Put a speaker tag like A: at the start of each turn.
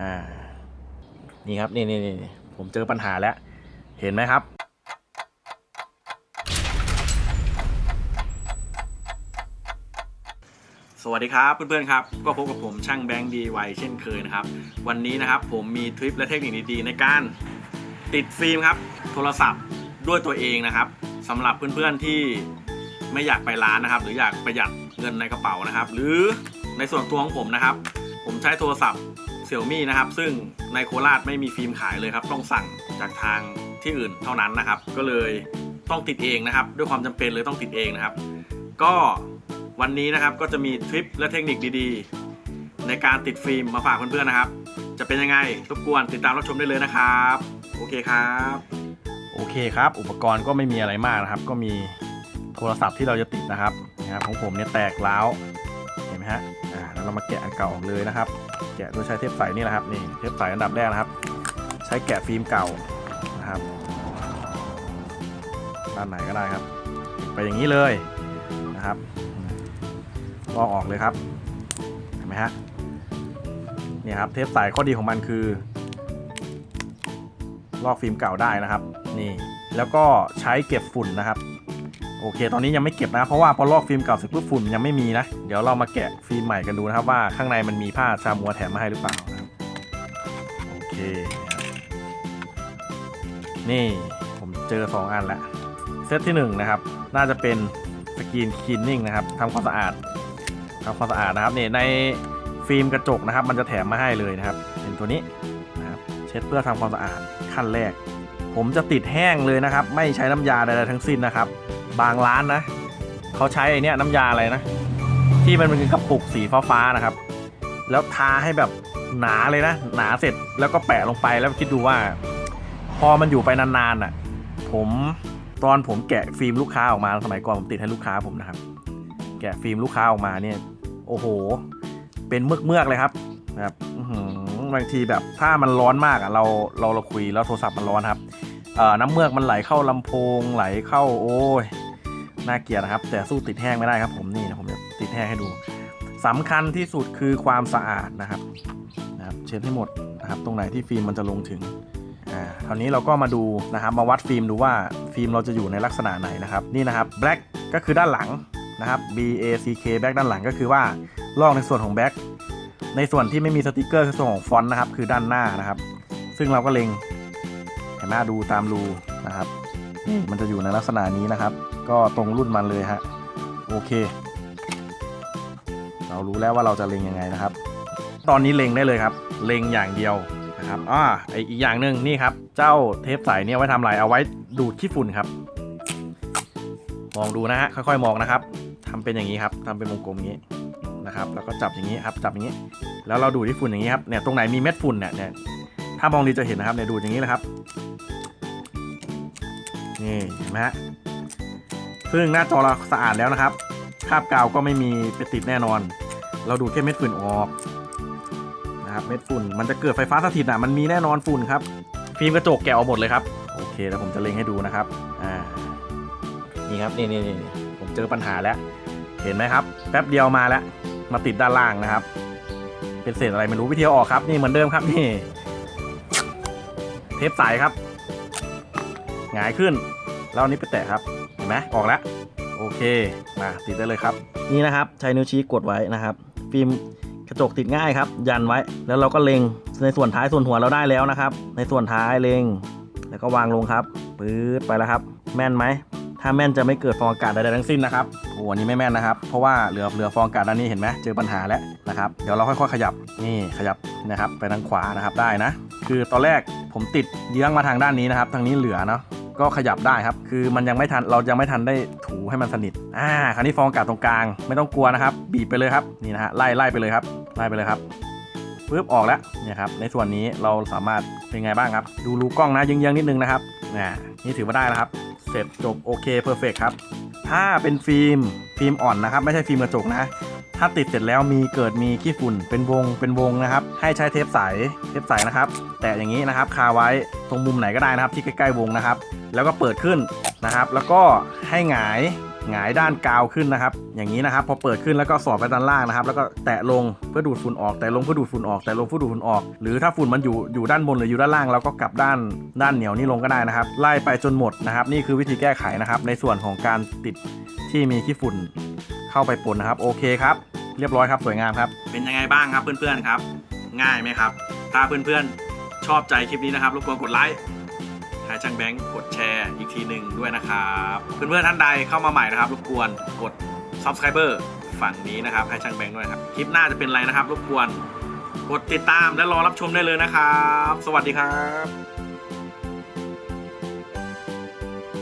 A: อ่า นี่ครับ นี่นี่นี่ผมเจอปัญหาแล้ว เห็นไหมครับ สวัสดีครับเพื่อนๆครับ ก็พบกับผมช่างแบงค์ดีไวเช่นเคยนะครับ วันนี้นะครับผมมีทริปและเทคนิคดีๆในการติดฟิล์มครับ โทรศัพท์ด้วยตัวเองนะครับสำหรับเพื่อนๆที่ไม่อยากไปร้านนะครับ หรืออยากประหยัดเงินในกระเป๋านะครับ หรือในส่วนตัวของผมนะครับ ผมใช้โทรศัพท์ เซี่ยมี่นะครับ ซึ่งในโคราชไม่มีฟิล์มขายเลยครับ ต้องสั่งจากทางที่อื่นเท่านั้นนะครับ ก็เลยต้องติดเองนะครับ ด้วยความจำเป็นเลยต้องติดเองนะครับ ก็วันนี้นะครับก็จะมีทริปและเทคนิคดีๆ ในการติดฟิล์มมาฝากเพื่อนๆนะครับ จะเป็นยังไงรบกวนติดตามรับชมได้เลยนะครับ โอเคครับโอเคครับ อุปกรณ์ก็ไม่มีอะไรมากนะครับ ก็มีโทรศัพท์ที่เราจะติดนะครับนะครับของผมเนี่ยแตกร้วเห็นไหมฮะอ่าแล้วเรามาแกะอันเก่าออกเลยนะครับ กะโดยใช้เทปใสนี่แหละครับนี่เทปใสอันดับแรกนะครับ ใช้แกะฟิล์มเก่านะครับด้านไหนก็ได้ครับ ไปอย่างนี้เลยนะครับลอกออกเลยครับเห็นไหมฮะนี่ครับเทปใสข้อดีของมันคือลอกฟิล์มเก่าได้นะครับ นี่แล้วก็ใช้เก็บฝุ่นนะครับ โอเค ตอนนี้ยังไม่เก็บนะ เพราะว่าพอลอกฟิล์มเก่าเสร็จปุ๊บฝุ่นยังไม่มีนะ เดี๋ยวเรามาแกะฟิล์มใหม่กันดูนะครับว่าข้างในมันมีผ้าชามัวแถมมาให้หรือเปล่านะครับโอเค นี่ผมเจอ 2 อันแล้วเซตที่ 1 นะครับ น่าจะเป็นสกรีนคลีนนิ่งนะครับทำความสะอาดทำความสะอาดนะครับนี่ในฟิล์มกระจกนะครับ มันจะแถมมาให้เลยนะครับเป็นตัวนี้นะครับเช็ดเพื่อทำความสะอาดขั้นแรก ผมจะติดแห้งเลยนะครับ ไม่ใช้น้ำยาใดๆทั้งสิ้นนะครับ บางร้านนะเขาใช้ไอเนี้ยน้ำยาอะไรนะ ที่มันเป็นกระปุกสีฟ้าๆนะครับ แล้วทาให้แบบหนาเลยนะ หนาเสร็จแล้วก็แปะลงไปแล้วคิดดูว่า พอมันอยู่ไปนานๆอะ ผมตอนผมแกะฟิล์มลูกค้าออกมาสมัยก่อนผมติดให้ลูกค้าผมนะครับ แกะฟิล์มลูกค้าออกมาเนี่ย โอ้โห เป็นเมือกเมือกๆเลยครับนะครับบางทีแบบถ้ามันร้อนมากอะเราเราเราคุยแล้วโทรศัพท์มันร้อนครับน้ำเมือกมันไหลเข้าลำโพงไหลเข้าโอ้ย น่าเกลียดนะครับ แต่สู้ติดแห้งไม่ได้ครับ ผมนี่นะผมจะติดแห้งให้ดูสำคัญที่สุดคือความสะอาดนะครับนะครับ เช็ดให้หมดนะครับ ตรงไหนที่ฟิล์มมันจะลงถึงอ่าคราวนี้เราก็มาดูนะครับ มาวัดฟิล์มดูว่าฟิล์มเราจะอยู่ในลักษณะไหนนะครับ นี่นะครับ black ก็คือด้านหลังนะครับ B A C K back ด้านหลังก็คือว่าลอกในส่วนของ black ในส่วนที่ไม่มีสติกเกอร์คือส่วนของฟอนต์นะครับ คือด้านหน้านะครับ ซึ่งเราก็เล็งเห็นไหมดูตามรูนะครับนี่มันจะอยู่ในลักษณะนี้นะครับ ก็ตรงรุ่นมันเลยฮะโอเค เรารู้แล้วว่าเราจะเล็งยังไงนะครับ ตอนนี้เล็งได้เลยครับ เล็งอย่างเดียวนะครับอ่าไออีกอย่างหนึ่งนี่ครับ เจ้าเทปใสเนี่ยไว้ทำอะไรเอาไว้ดูดขี้ฝุ่นครับ มองดูนะฮะค่อยๆมองนะครับทำเป็นอย่างนี้ครับทำเป็นวงกลมอย่างนี้นะครับ แล้วก็จับอย่างนี้ครับ จับอย่างนี้ แล้วเราดูดที่ฝุ่นอย่างนี้ครับเนี่ยตรงไหนมีเม็ดฝุ่นเนี่ยเนี่ยถ้ามองดีจะเห็นนะครับเนี่ยดูดอย่างนี้เลยครับนี่เห็นไหมฮะ ซึ่งหน้าจอเราสะอาดแล้วนะครับคราบกาวก็ไม่มีไปติดแน่นอน เราดูดแค่เม็ดฝุ่นออกนะครับเม็ดฝุ่นมันจะเกิดไฟฟ้าสถิตอะมันมีแน่นอนฝุ่นครับ ฟิล์มกระจกแกะออกหมดเลยครับโอเคแล้วผมจะเล็งให้ดูนะครับอ่านี่ครับนี่นี่นี่ผมเจอปัญหาแล้ว เห็นไหมครับ แป๊บเดียวมาแล้วมาติดด้านล่างนะครับ เป็นเศษอะไรไม่รู้วิธีเอาออกครับ นี่เหมือนเดิมครับนี่ เทปใสครับหงายขึ้นแล้วอันนี้ไปแตะครับเห็น ไหมออกแล้วโอเคมาติดได้เลยครับ นี่นะครับใช้นิ้วชี้กดไว้นะครับ ฟิล์มกระจกติดง่ายครับ ยันไว้แล้วเราก็เล็งในส่วนท้ายส่วนหัวเราได้แล้วนะครับ ในส่วนท้ายเล็ง แล้วก็วางลงครับปื๊ดไปแล้วครับ แม่นไหมถ้าแม่นจะไม่เกิดฟองอากาศใดๆทั้งสิ้นนะครับโอ้โหอันนี้ไม่แม่นนะครับ เพราะว่าเหลือเหลือฟองอากาศด้านนี้เห็นไหมเจอปัญหาแล้วนะครับ เดี๋ยวเราค่อยๆขยับนี่ขยับนะครับ ไปทางขวานะครับได้นะ คือตอนแรกผมติดเยื้องมาทางด้านนี้นะครับ ทางนี้เหลือเนาะ ก็ขยับได้ครับ คือมันยังไม่ทันเรายังไม่ทันได้ถูให้มันสนิทอ่าคราวนี้ฟองอากาศตรงกลางไม่ต้องกลัวนะครับ บีบไปเลยครับนี่นะฮะไล่ไล่ไปเลยครับไล่ไปเลยครับปึ๊บออกแล้วเนี่ยครับในส่วนนี้เราสามารถเป็นไงบ้างครับ ดูรูกล้องนะเยื้องๆนิดนึงนะครับน่นี่ถือว่าได้แล้วครับ เสร็จจบโอเคเพอร์เฟกครับถ้าเป็นฟิล์มฟิล์มอ่อนนะครับ ไม่ใช่ฟิล์มกระจกนะ ถ้าติดเสร็จแล้วมีเกิดมีขี้ฝุ่นเป็นวงเป็นวงนะครับ ให้ใช้เทปใสเทปใสนะครับ แตะอย่างนี้นะครับคาไว้ตรงมุมไหนก็ได้นะครับที่ใกล้ๆวงนะครับ แล้วก็เปิดขึ้นนะครับ แล้วก็ให้หงายหงายด้านกาวขึ้นนะครับ อย่างนี้นะครับ พอเปิดขึ้นแล้วก็สอดไปด้านล่างนะครับ แล้วก็แตะลงเพื่อดูดฝุ่นออก แตะลงเพื่อดูดฝุ่นออกแตะลงเพื่อดูดฝุ่นออก หรือถ้าฝุ่นมันอยู่อยู่ด้านบนหรืออยู่ด้านล่างเราก็กลับด้านด้านเหนียวนี้ลงก็ได้นะครับ ไล่ไปจนหมดนะครับ นี่คือวิธีแก้ไขนะครับ ในส่วนของการติดที่มีขี้ฝุ่นเข้าไปปนนะครับ โอเคครับ เรียบร้อยครับสวยงามครับ เป็นยังไงบ้างครับเพื่อนๆครับ ง่ายไหมครับ ถ้าเพื่อนๆชอบใจคลิปนี้นะครับรบกวนกดไลค์ ห้ช่างแบงค์กดแชร์อีกทีหนึ่งด้วยนะครับเพื่อนๆท่านใดเข้ามาใหม่นะครับรบกวนกด subscriber ฝั่งนี้นะครับให้ช่างแบงค์ด้วยครับคลิปหน้าจะเป็นอะไรนะครับรบกวนกดติดตามและรอรับชมได้เลยนะครับ สวัสดีครับ